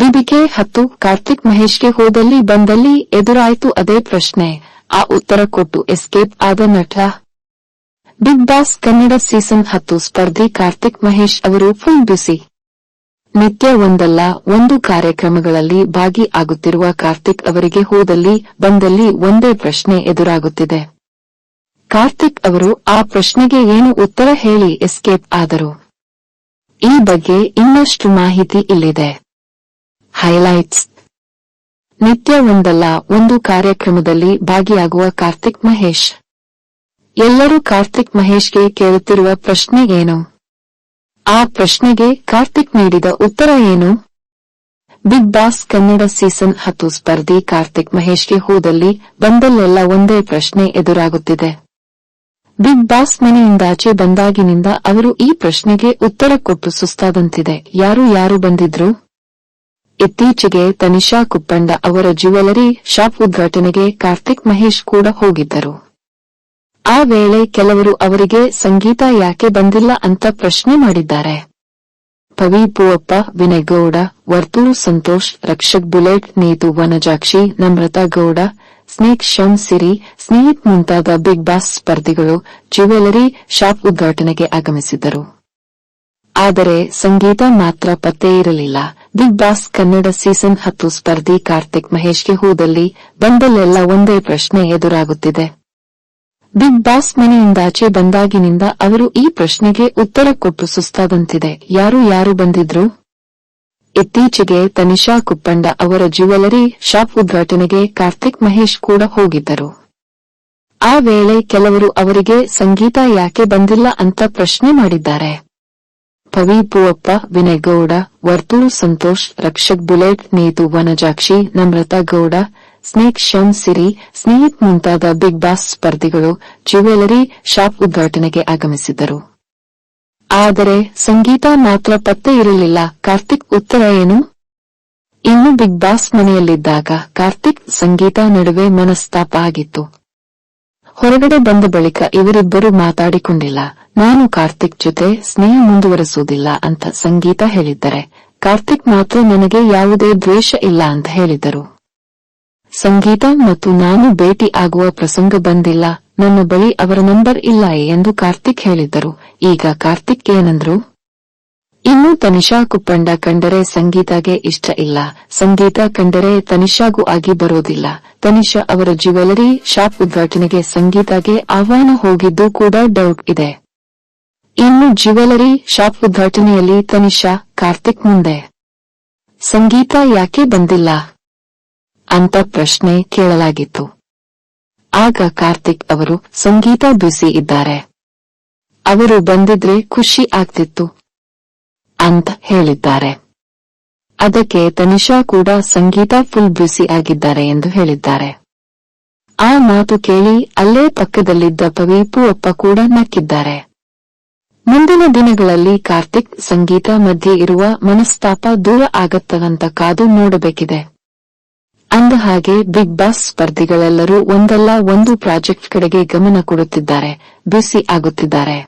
BBK ಹತ್ತು ಕಾರ್ತಿಕ್ ಮಹೇಶ್ಗೆ ಹೋದಲ್ಲಿ ಬಂದಲ್ಲಿ ಎದುರಾಯಿತು ಅದೇ ಪ್ರಶ್ನೆ. ಆ ಉತ್ತರ ಕೊಟ್ಟು ಎಸ್ಕೇಪ್ ಆದ ನಟ. ಬಿಗ್ ಬಾಸ್ ಕನ್ನಡ ಸೀಸನ್ ಹತ್ತು ಸ್ಪರ್ಧಿ ಕಾರ್ತಿಕ್ ಮಹೇಶ್ ಅವರು ಫುಲ್ ಬ್ಯುಸಿ. ನಿತ್ಯ ಒಂದಲ್ಲ, ಒಂದು ಕಾರ್ಯಕ್ರಮಗಳಲ್ಲಿ ಭಾಗಿ ಆಗುತ್ತಿರುವ ಕಾರ್ತಿಕ್ ಅವರಿಗೆ ಹೋದಲ್ಲಿ, ಬಂದಲ್ಲಿ ಒಂದೇ ಪ್ರಶ್ನೆ ಎದುರಾಗುತ್ತಿದೆ. ಕಾರ್ತಿಕ್ ಅವರು ಆ ಪ್ರಶ್ನೆಗೆ ಏನು ಉತ್ತರ ಹೇಳಿ ಎಸ್ಕೇಪ್ ಆದರು? ಈ ಬಗ್ಗೆ ಇನ್ನಷ್ಟು ಮಾಹಿತಿ ಇಲ್ಲಿದೆ. ಹೈಲೈಟ್ಸ್. ನಿತ್ಯ ಒಂದಲ್ಲ, ಒಂದು ಕಾರ್ಯಕ್ರಮದಲ್ಲಿ ಭಾಗಿಯಾಗುವ ಕಾರ್ತಿಕ್ ಮಹೇಶ್. ಎಲ್ಲರೂ ಕಾರ್ತಿಕ್ ಮಹೇಶ್ಗೆ ಕೇಳುತ್ತಿರುವ ಪ್ರಶ್ನೆ ಏನು? ಆ ಪ್ರಶ್ನೆಗೆ ಕಾರ್ತಿಕ್ ನೀಡಿದ ಉತ್ತರ ಏನು? ಬಿಗ್ ಬಾಸ್ ಕನ್ನಡ ಸೀಸನ್ ಹತ್ತು ಸ್ಪರ್ಧಿ ಕಾರ್ತಿಕ್ ಮಹೇಶ್ಗೆ ಹೋದಲ್ಲಿ ಬಂದಲ್ಲೆಲ್ಲ ಒಂದೇ ಪ್ರಶ್ನೆ ಎದುರಾಗುತ್ತಿದೆ. ಬಿಗ್ ಬಾಸ್ ಮನೆಯಿಂದಾಚೆ ಬಂದಾಗಿನಿಂದ ಅವರು ಈ ಪ್ರಶ್ನೆಗೆ ಉತ್ತರ ಕೊಟ್ಟು ಸುಸ್ತಾದಂತಿದೆ. ಯಾರು ಯಾರು ಬಂದಿದ್ರು? ಇತ್ತೀಚೆಗೆ ತನಿಷಾ ಕುಪ್ಪಂಡ ಅವರ ಜ್ಯುವೆಲರಿ ಶಾಪ್ ಉದ್ಘಾಟನೆಗೆ ಕಾರ್ತಿಕ್ ಮಹೇಶ್ ಕೂಡ ಹೋಗಿದ್ದರು. ಆ ವೇಳೆ ಕೆಲವರು ಅವರಿಗೆ ಸಂಗೀತ ಯಾಕೆ ಬಂದಿಲ್ಲ ಅಂತ ಪ್ರಶ್ನೆ ಮಾಡಿದ್ದಾರೆ. ಪವಿ ಪೂವಪ್ಪ, ವಿನಯ್ ಗೌಡ, ವರ್ತೂರು ಸಂತೋಷ್, ರಕ್ಷಕ್ ಬುಲೆಟ್, ನೀತು ವನಜಾಕ್ಷಿ, ನಮ್ರತಾ ಗೌಡ, ಸ್ನೇಕ್ ಶಂ ಸಿರಿ, ಸ್ನೇಹಿತ್ ಮುಂತಾದ ಬಿಗ್ ಬಾಸ್ ಸ್ಪರ್ಧಿಗಳು ಜ್ಯುವೆಲರಿ ಶಾಪ್ ಉದ್ಘಾಟನೆಗೆ ಆಗಮಿಸಿದ್ದರು. ಆದರೆ ಸಂಗೀತ ಮಾತ್ರ ಪತ್ತೆ ಇರಲಿಲ್ಲ. ಬಿಗ್ ಬಾಸ್ ಕನ್ನಡ ಸೀಸನ್ ಹತ್ತು ಸ್ಪರ್ಧಿ ಕಾರ್ತಿಕ್ ಮಹೇಶ್ಗೆ ಹೋದಲ್ಲಿ ಬಂದಲ್ಲೆಲ್ಲ ಒಂದೇ ಪ್ರಶ್ನೆ ಎದುರಾಗುತ್ತಿದೆ. ಬಿಗ್ ಬಾಸ್ ಮನೆಯಿಂದಾಚೆ ಬಂದಾಗಿನಿಂದ ಅವರು ಈ ಪ್ರಶ್ನೆಗೆ ಉತ್ತರ ಕೊಟ್ಟು ಸುಸ್ತಾದಂತಿದೆ. ಯಾರು ಯಾರು ಬಂದಿದ್ರು? ಇತ್ತೀಚೆಗೆ ತನಿಷಾ ಕುಪ್ಪಂಡ ಅವರ ಜ್ಯುವೆಲರಿ ಶಾಪ್ ಉದ್ಘಾಟನೆಗೆ ಕಾರ್ತಿಕ್ ಮಹೇಶ್ ಕೂಡ ಹೋಗಿದ್ದರು. ಆ ವೇಳೆ ಕೆಲವರು ಅವರಿಗೆ, ಸಂಗೀತ ಯಾಕೆ ಬಂದಿಲ್ಲ? ಅಂತ ಪ್ರಶ್ನೆ ಮಾಡಿದ್ದಾರೆ. ಪವಿ ವಿನಯ್ಗೌಡ ವಿನಯ್ ಗೌಡ ವರ್ತೂರು ಸಂತೋಷ್, ರಕ್ಷಕ್ ಬುಲೆಟ್, ನೇತು ವನಜಾಕ್ಷಿ, ನಮ್ರತಾ ಗೌಡ, ಸ್ನೇಕ್ ಶಮ್ ಸಿರಿ, ಸ್ನೇಹಿತ್ ಮುಂತಾದ ಬಿಗ್ ಬಾಸ್ ಸ್ಪರ್ಧಿಗಳು ಜ್ಯುವೆಲರಿ ಶಾಪ್ ಉದ್ಘಾಟನೆಗೆ ಆಗಮಿಸಿದ್ದರು ಆದರೆ ಸಂಗೀತ ಮಾತ್ರ ಪತ್ತೆ ಇರಲಿಲ್ಲ. ಕಾರ್ತಿಕ್ ಉತ್ತರ ಏನು? ಇನ್ನು ಬಿಗ್ ಬಾಸ್ ಮನೆಯಲ್ಲಿದ್ದಾಗ ಕಾರ್ತಿಕ್ ಸಂಗೀತ ನಡುವೆ ಮನಸ್ತಾಪ ಆಗಿತ್ತು. ಹೊರಗಡೆ ಬಂದ ಬಳಿಕ ಇವರಿಬ್ಬರು ಮಾತಾಡಿಕೊಂಡಿಲ್ಲ. ನಾನು ಕಾರ್ತಿಕ್ ಜೊತೆ ಸ್ನೇಹ ಮುಂದುವರೆಸುವುದಿಲ್ಲ ಅಂತ ಸಂಗೀತ ಹೇಳಿದ್ದರೆ. ಕಾರ್ತಿಕ್ ಮಾತ್ರ ನನಗೆ ಯಾವುದೇ ದ್ವೇಷ ಇಲ್ಲ ಅಂತ ಹೇಳಿದರು. ಸಂಗೀತ ಮತ್ತು ನಾನು ಭೇಟಿ ಆಗುವ ಪ್ರಸಂಗ ಬಂದಿಲ್ಲ. ನನ್ನ ಬಳಿ ಅವರ ನಂಬರ್ ಇಲ್ಲ ಎಂದು ಕಾರ್ತಿಕ್ ಹೇಳಿದ್ದರು. ಈಗ ಕಾರ್ತಿಕ್ ಏನಂದ್ರು? ಇನ್ನು ತನಿಷಾ ಕುಪ್ಪಂಡ ಕಂಡರೆ ಸಂಗೀತಗೆ ಇಷ್ಟ ಇಲ್ಲ. ಸಂಗೀತ ಕಂಡರೆ ತನಿಷಾಗೂ ಆಗಿ ಬರೋದಿಲ್ಲ. ತನಿಷಾ ಅವರ ಜ್ಯುವೆಲರಿ ಶಾಪ್ ಉದ್ಘಾಟನೆಗೆ ಸಂಗೀತಗೆ ಆಹ್ವಾನ ಹೋಗಿದ್ದು ಕೂಡ ಡೌಟ್ ಇದೆ. ಇನ್ನು ಜ್ಯುವೆಲರಿ, ಶಾಪ್ ಉದ್ಘಾಟನೆಯಲ್ಲಿ ತನಿಷಾ, ಕಾರ್ತಿಕ್ ಮುಂದೆ. ಸಂಗೀತ ಯಾಕೆ ಬಂದಿಲ್ಲ? ಅಂತ ಪ್ರಶ್ನೆ ಕೇಳಲಾಗಿತ್ತು. ಆಗ ಕಾರ್ತಿಕ್ ಅವರು ಸಂಗೀತ ಬ್ಯುಸಿ ಇದ್ದಾರೆ. ಅವರು ಬಂದಿದ್ರೆ ಖುಷಿ ಆಗ್ತಿತ್ತು ಅಂತ ಹೇಳಿದ್ದಾರೆ. ಅದಕ್ಕೆ ತನಿಷಾ ಕೂಡ ಸಂಗೀತ ಫುಲ್ ಬ್ಯುಸಿ ಆಗಿದ್ದಾರೆ ಎಂದು ಹೇಳಿದ್ದಾರೆ. ಆ ಮಾತು ಕೇಳಿ ಅಲ್ಲೇ ಪಕ್ಕದಲ್ಲಿದ್ದ ಪವಿ ಅಪ್ಪ ಕೂಡ ನಕ್ಕಿದ್ದಾರೆ. ದಿನಗಳಲ್ಲಿ ಕಾರ್ತಿಕ್ ಸಂಗೀತ ಮಧ್ಯೆ ಇರುವ ಮನಸ್ತಾಪ ದೂರ ಆಗತ್ತವಂತ ಕಾದು ನೋಡಬೇಕಿದೆ. ಅಂದ ಹಾಗೆ ಬಿಗ್ ಬಾಸ್ ಸ್ಪರ್ಧಿಗಳೆಲ್ಲರೂ ಒಂದಲ್ಲ ಒಂದು ಪ್ರಾಜೆಕ್ಟ್ ಕಡೆಗೆ ಗಮನ ಕೊಡುತ್ತಿದ್ದಾರೆ, ಬ್ಯುಸಿ ಆಗುತ್ತಿದ್ದಾರೆ.